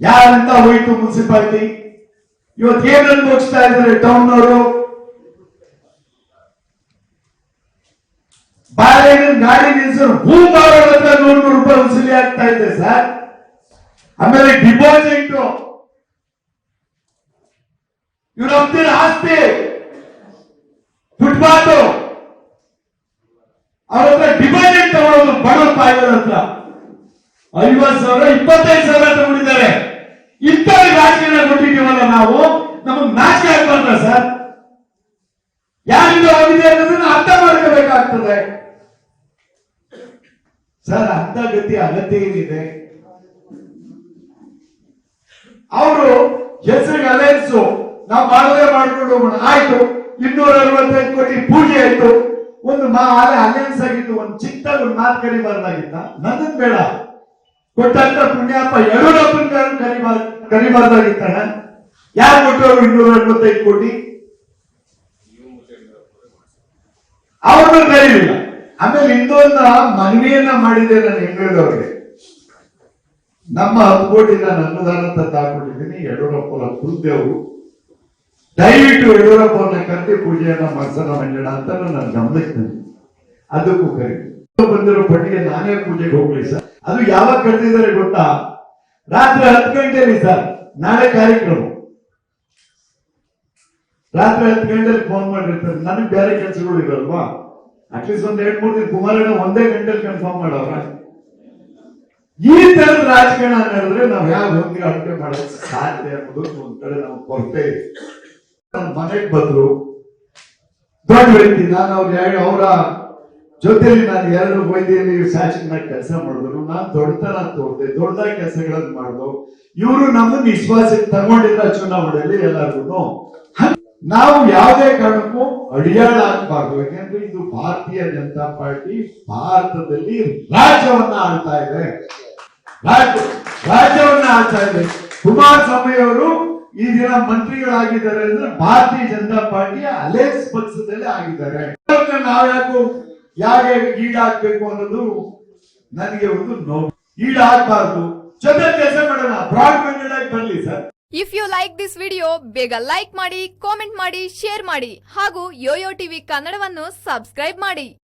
ಯಾರಿಂದ ಹೋಯ್ತು ಮುನ್ಸಿಪಾಲಿಟಿ? ಇವತ್ತು ಏನ್ ಅನುಭವಿಸ್ತಾ ಇದ್ದಾರೆ ಟೌನ್ ಅವರು ಬಾಳೆಹಣ್ಣಿನ ಗಾಡಿ ನಿಲ್ಸರು ಹೂ ಮಾರೋದ್ರ ನೂರು ರೂಪಾಯಿ ವಸೂಲಿ ಆಗ್ತಾ ಇದೆ, ಸರ್. ಆಮೇಲೆ ಡಿಪಾಸಿಟ್ ಇವ್ರ ಹತ್ತಿರ ಆಸ್ತಿ. ಫುಟ್ಪಾತ್ ಅವ್ರ ಹತ್ರ ಡಿಪಾಸಿಟ್ ತಗೊಳ್ಳೋದು ಬಡ ತಾಯಿಗಳ ಹತ್ರ. ಐವತ್ ಸಾವಿರ, ಇಪ್ಪತ್ತೈದು ಸಾವಿರ ತಗೊಂಡಿದ್ದಾರೆ. ಇಂಥವ್ರಿಗೆ ರಾಜಕೀಯ ಕೊಟ್ಟಿದ್ದೀವಲ್ಲ ನಾವು? ನಮಗೆ ನಾಚಿಕೆ ಆಗ್ಬಾರ್ದ ಸರ್. ಯಾರಿಂದ ಹೋಗಿದೆ ಅನ್ನೋದನ್ನ ಅರ್ಥ ಮಾಡ್ಕೋಬೇಕಾಗ್ತದೆ. ಸರ್, ಅಂತ ಗತಿ ಅಗತ್ಯ ಏನಿದೆ? ಅವರು ಹೆಸರಿಗೆ ಅಲಯನ್ಸ್ ನಾವು ಮಾಡೋದೇ ಮಾಡ್ಕೊಂಡು ಹೋಗೋಣ. ಆಯ್ತು, ಇನ್ನೂರ ಅರವತ್ತೈದು ಕೋಟಿ ಪೂಜೆ ಆಯ್ತು. ಒಂದು ಮಾ ಆಗಿತ್ತು ಒಂದು ಚಿಕ್ಕದಾಗ ಒಂದು ಮಾತು ಕರಿಬಾರ್ದಾಗಿತ್ತ? ನನ್ನನ್ ಬೇಡ. ಕೊಟ್ಟಂತ ಪುಣ್ಯಾಪ ಯಡಿಯೂರಪ್ಪನ ಕರಿಬಾರ್ ಕರಿಬಾರ್ದಾಗಿತ್ತಣ್ಣ ಯಾರು ಕೊಟ್ಟವರು ಇನ್ನೂರ ಎಂಬತ್ತೈದು ಕೋಟಿ? ಅವ್ರನ್ನ ಕರೀಲಿಲ್ಲ ಆಮೇಲೆ ಇನ್ನೊಂದು ಮನವಿಯನ್ನ ಮಾಡಿದೆ ನಾನು ಹೆಂಗಳವ್ರಿಗೆ ನಮ್ಮ ಹತ್ತು ಕೋಟಿ ನಾನು ಅನುದಾನ ತಾಕೊಂಡಿದ್ದೀನಿ. ಹಾಕೊಂಡಿದ್ದೀನಿ ಯಡಿಯೂರಪ್ಪನ ಕುಲ್ದೇವರು ದಯವಿಟ್ಟು ಯಡಿಯೂರಪ್ಪನ ಕರ್ತಿ ಪೂಜೆಯನ್ನ ಮಾಡ್ಸೋಣ ಮಂಜಣ್ಣ ಅಂತ ನಾನು ಗಮನಕ್ಕೆ ತಂದೆ ಅದಕ್ಕೂ ಕರಿ. ಬಂದಿರೋ ಪಟ್ಟಿಗೆ ನಾನೇ ಪೂಜೆಗೆ ಹೋಗ್ಲಿ ಸರ್. ಅದು ಯಾವಾಗ ಕರೆದಿದ್ದಾರೆ ಗೊತ್ತಾ? ರಾತ್ರಿ ಹತ್ತು ಗಂಟೆಲಿ ಸರ್, ನಾಳೆ ಕಾರ್ಯಕ್ರಮ. ರಾತ್ರಿ ಹತ್ತು ಗಂಟೆಲಿ ಫೋನ್ ಮಾಡಿರ್ತಾರೆ. ನನಗೆ ಬೇರೆ ಕೆಲಸಗಳು ಇರಲ್ವಾ? ಅಟ್ಲೀಸ್ಟ್ ಒಂದ್ ಎರಡ್ ಮೂರು ದಿನ ಕುಮಾರಣ್ಣ ಒಂದೇ ಗಂಟೆಲಿ ಕನ್ಫರ್ಮ್ ಮಾಡವ್ರ. ಈ ತರದ ರಾಜಕಾರಣ ನಡೆದ್ರೆ ನಾವ್ ಯಾವ ಹೋಗಿ ಅಡುಗೆ ಮಾಡೋಕೆ ಸಾಧ್ಯ ಅನ್ನೋದು ಒಂದ್ ಕಡೆ ನಾವು ಕೊರತೆ. ನಮ್ಮ ಮನೆಗೆ ಬಂದ್ರು, ದೊಡ್ಡ ವ್ಯಕ್ತಿ, ನಾನು ಅವ್ರ ಅವರ ಜೊತೆಲಿ ನಾನು ಎರಡು ವೈದ್ಯರಲ್ಲಿ ಶಾಸಕನಾಗಿ ಕೆಲಸ ಮಾಡಿದ್ರು. ನಾನು ದೊಡ್ಡತನ ತೋರ್ದೆ ದೊಡ್ಡದಾಗಿ ಕೆಲಸಗಳನ್ನು ಮಾಡಿದ್ರು ಇವರು ನಮ್ಮನ್ನು ವಿಶ್ವಾಸಕ್ಕೆ ತಗೊಂಡಿಲ್ಲ ಚುನಾವಣೆಯಲ್ಲಿ ಎಲ್ಲರಿಗೂ ನಾವು ಯಾವುದೇ ಕಾರಣಕ್ಕೂ ಅಡಿಯಾಳ ಆಗ್ಬಾರ್ದು ಯಾಕೆಂದ್ರೆ ಇದು ಭಾರತೀಯ ಜನತಾ ಪಾರ್ಟಿ ಭಾರತದಲ್ಲಿ ರಾಜ್ಯವನ್ನ ಆಳ್ತಾ ಇದೆ. ರಾಜ್ಯವನ್ನ ಆಳ್ತಾ ಇದೆ. ಕುಮಾರಸ್ವಾಮಿ ಅವರು ಈ ದಿನ ಮಂತ್ರಿಗಳಾಗಿದ್ದಾರೆ ಅಂದ್ರೆ ಭಾರತೀಯ ಜನತಾ ಪಾರ್ಟಿಯ ಅಲೆನ್ಸ್ ಪಕ್ಷದಲ್ಲಿ ಆಗಿದ್ದಾರೆ. ನಾವು ಯಾಕೆ ಈಡಾಗ್ಬೇಕು ಅನ್ನೋದು ನನಗೆ ಒಂದು ನೋವು. ಈಡಾಗಬಾರ್ದು. ಜೊತೆ ಕೆಲಸ ಮಾಡೋಣ. ಬ್ರಾಡ್ ಆಗಿ sir. If you like this video ಬೇಗ ಲೈಕ್ ಮಾಡಿ ಕಾಮೆಂಟ್ ಮಾಡಿ ಶೇರ್ ಮಾಡಿ ಹಾಗೂ ಯೋಯೋ ಟಿವಿ ಕನ್ನಡವನ್ನು ಸಬ್ಸ್ಕ್ರೈಬ್ ಮಾಡಿ.